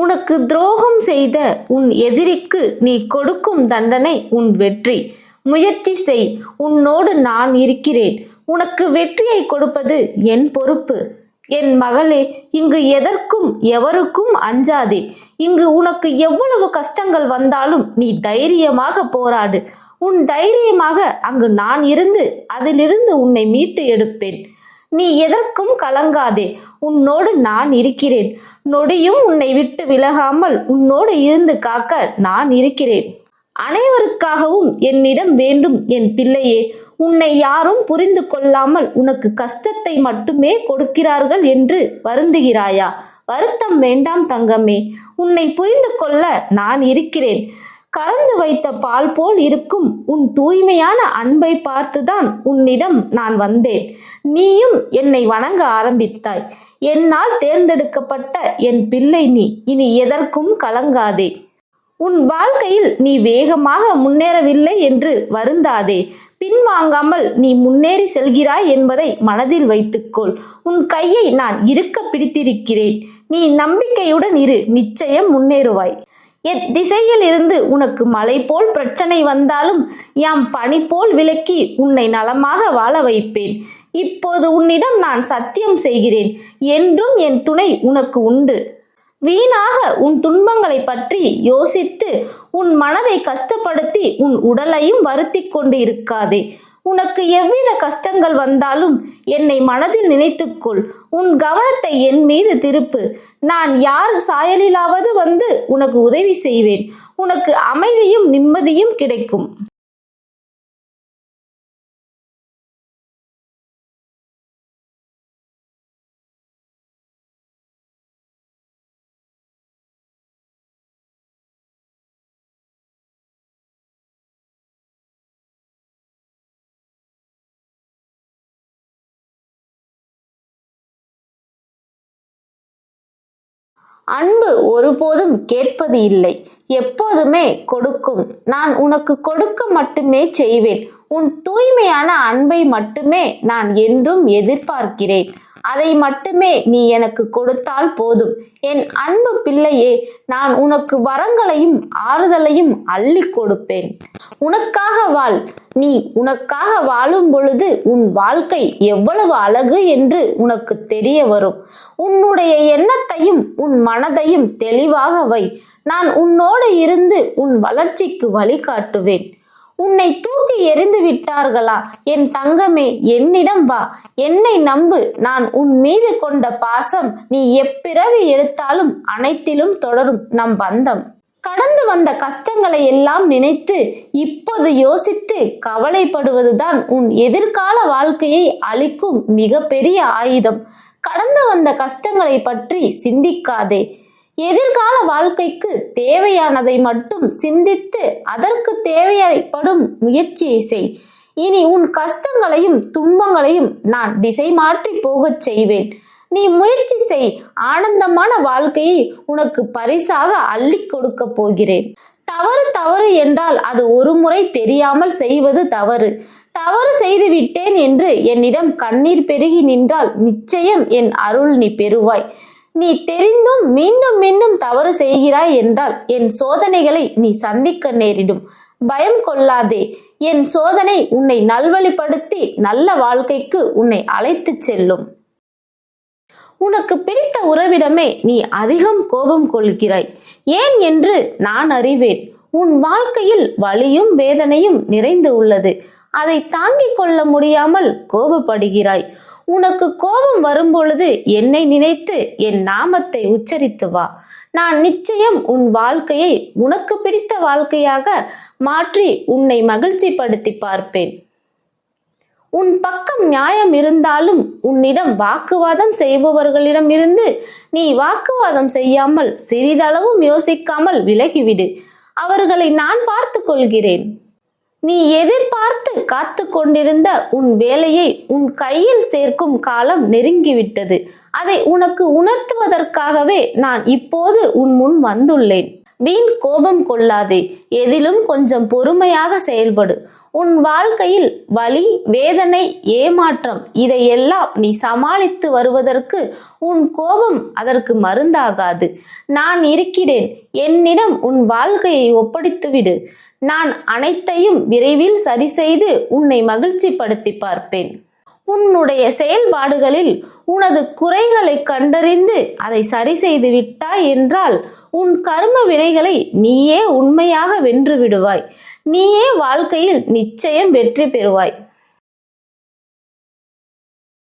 உனக்கு துரோகம் செய்த உன் எதிரிக்கு நீ கொடுக்கும் தண்டனை உன் வெற்றி. முயற்சி செய். உன்னோடு நான் இருக்கிறேன். உனக்கு வெற்றியை கொடுப்பது என் பொறுப்பு. என் மகளே இங்கு எதற்கும் எவருக்கும் அஞ்சாதே. இங்கு உனக்கு எவ்வளவு கஷ்டங்கள் வந்தாலும் நீ தைரியமாக போராடு. உன் தைரியமாக அங்கு நான் இருந்து அதிலிருந்து உன்னை மீட்டு எடுப்பேன். நீ எதற்கும் கலங்காதே. உன்னோடு நான் இருக்கிறேன். நொடியும் உன்னை விட்டு விலகாமல் உன்னோடு இருந்து காக்க நான் இருக்கிறேன். அனைவருக்காகவும் என்னிடம் வேண்டும் என் பிள்ளையே. உன்னை யாரும் புரிந்து கொள்ளாமல் உனக்கு கஷ்டத்தை மட்டுமே கொடுக்கிறார்கள் என்று வருந்துகிறாயா? வருத்தம் வேண்டாம் தங்கமே. உன்னை புரிந்து கொள்ள நான் இருக்கிறேன். கலந்து வைத்த பால் போல் இருக்கும். உன் தூய்மையான அன்பை பார்த்துதான் உன்னிடம் நான் வந்தேன். நீயும் என்னை வணங்க ஆரம்பித்தாய். என்னால் தேர்ந்தெடுக்கப்பட்ட என் பிள்ளை நீ. இனி எதற்கும் கலங்காதே. உன் வாழ்க்கையில் நீ வேகமாக முன்னேறவில்லை என்று வருந்தாதே. பின்வாங்காமல் நீ முன்னேறி செல்கிறாய் என்பதை மனதில் வைத்துக்கொள். உன் கையை நான் இருக்க பிடித்திருக்கிறேன். நீ நம்பிக்கையுடன் இரு. நிச்சயம் முன்னேறுவாய். எத்திசையில் இருந்து உனக்கு மலை போல் பிரச்சனை வந்தாலும் யாம் பனி போல் விலக்கி உன்னை நலமாக வாழ வைப்பேன். இப்போது உன்னிடம் நான் சத்தியம் செய்கிறேன். என்றும் என் துணை உனக்கு உண்டு. வீணாக உன் துன்பங்களை பற்றி யோசித்து உன் மனதை கஷ்டப்படுத்தி உன் உடலையும் வருத்தி கொண்டு இருக்காதே. உனக்கு எவ்வித கஷ்டங்கள் வந்தாலும் என்னை மனதில் நினைத்துக்கொள். உன் கவனத்தை என் மீது திருப்பு. நான் யார் சாயலிலாவது வந்து உனக்கு உதவி செய்வேன். உனக்கு அமைதியும் நிம்மதியும் கிடைக்கும். அன்பு ஒருபோதும் கேட்பது இல்லை. எப்போதுமே கொடுக்கும். நான் உனக்கு கொடுக்க மட்டுமே செய்வேன். உன் தூய்மையான அன்பை மட்டுமே நான் என்றும் எதிர்பார்க்கிறேன். அதை மட்டுமே நீ எனக்கு கொடுத்தால் போதும். என் அன்பு பிள்ளையே நான் உனக்கு வரங்களையும் ஆறுதலையும் அள்ளி கொடுப்பேன். உனக்காக வாழ். நீ உனக்காக வாழும் பொழுது உன் வாழ்க்கை எவ்வளவு அழகு என்று உனக்கு தெரிய வரும். உன்னுடைய எண்ணத்தையும் உன் மனதையும் தெளிவாக வை. நான் உன்னோடு இருந்து உன் வளர்ச்சிக்கு வழிகாட்டுவேன். உன்னை தூக்கி எறிந்து விட்டார்களா? என் தங்கமே என்னிடம் வா. என்னை நம்பு. நான் உன் மீது கொண்ட பாசம் நீ எப்பிறவி எடுத்தாலும் அனைத்திலும் தொடரும் நம் பந்தம். கடந்து வந்த கஷ்டங்களை எல்லாம் நினைத்து இப்போது யோசித்து கவலைப்படுவதுதான் உன் எதிர்கால வாழ்க்கையை அளிக்கும் மிகப்பெரிய ஆயுதம். கடந்து வந்த கஷ்டங்களை பற்றி சிந்திக்காதே. எதிர்கால வாழ்க்கைக்கு தேவையானதை மட்டும் சிந்தித்து அதற்கு தேவைப்படும் முயற்சியை செய். இனி உன் கஷ்டங்களையும் துன்பங்களையும் நான் திசை மாற்றி போகச் செய்வேன். நீ முயற்சி செய். ஆனந்தமான வாழ்க்கையை உனக்கு பரிசாக அள்ளி கொடுக்க போகிறேன். தவறு தவறு என்றால் அது ஒரு முறை தெரியாமல் செய்வது தவறு. தவறு செய்து விட்டேன் என்று என்னிடம் கண்ணீர் பெருகி நின்றால் நிச்சயம் என் அருள் நீ பெறுவாய். நீ தெரிந்தும் மீண்டும் மீண்டும் தவறு செய்கிறாய் என்றால் என் சோதனைகளை நீ சந்திக்க நேரிடும். பயம் கொள்ளாதே. என் சோதனை உன்னை நல்வழிப்படுத்தி நல்ல வாழ்க்கைக்கு உன்னை அழைத்து செல்லும். உனக்கு பிடித்த உறவிடமே நீ அதிகம் கோபம் கொள்கிறாய். ஏன் என்று நான் அறிவேன். உன் வாழ்க்கையில் வலியும் வேதனையும் நிறைந்து உள்ளது. அதை தாங்கிக் கொள்ள முடியாமல் கோபப்படுகிறாய். உனக்கு கோபம் வரும்பொழுது என்னை நினைத்து என் நாமத்தை உச்சரித்து வா. நான் நிச்சயம் உன் வாழ்க்கையை உனக்கு பிடித்த வாழ்க்கையாக மாற்றி உன்னை மகிழ்ச்சிப்படுத்தி பார்ப்பேன். உன் பக்கம் நியாயம் இருந்தாலும் உன்னிடம் வாக்குவாதம் செய்பவர்களிடம் இருந்து நீ வாக்குவாதம் செய்யாமல் சிறிதளவும் யோசிக்காமல் விலகிவிடு. அவர்களை நான் பார்த்து கொள்கிறேன். நீ எதிர்பார்த்து காத்து கொண்டிருந்த உன் வேலையை உன் கையில் சேர்க்கும் காலம் நெருங்கிவிட்டது. அதை உனக்கு உணர்த்துவதற்காகவே நான் இப்போது உன் முன் வந்துள்ளேன். வீண் கோபம் கொள்ளாதே. எதிலும் கொஞ்சம் பொறுமையாக செயல்படு. உன் வாழ்க்கையில் வலி வேதனை ஏமாற்றம் இதையெல்லாம் நீ சமாளித்து வருவதற்கு உன் கோபம் அதற்கு மருந்தாகாது. நான் இருக்கிறேன். என்னிடம் உன் வாழ்க்கையை ஒப்படைத்துவிடு. நான் அனைத்தையும் விரைவில் சரி செய்து உன்னை மகிழ்ச்சிப்படுத்தி பார்ப்பேன். உன்னுடைய செயல்பாடுகளில் உனது குறைகளை கண்டறிந்து அதை சரி செய்து விட்டாய் என்றால் உன் கர்ம வினைகளை நீயே உண்மையாக வென்று விடுவாய். நீயே வாழ்க்கையில் நிச்சயம் வெற்றி பெறுவாய்.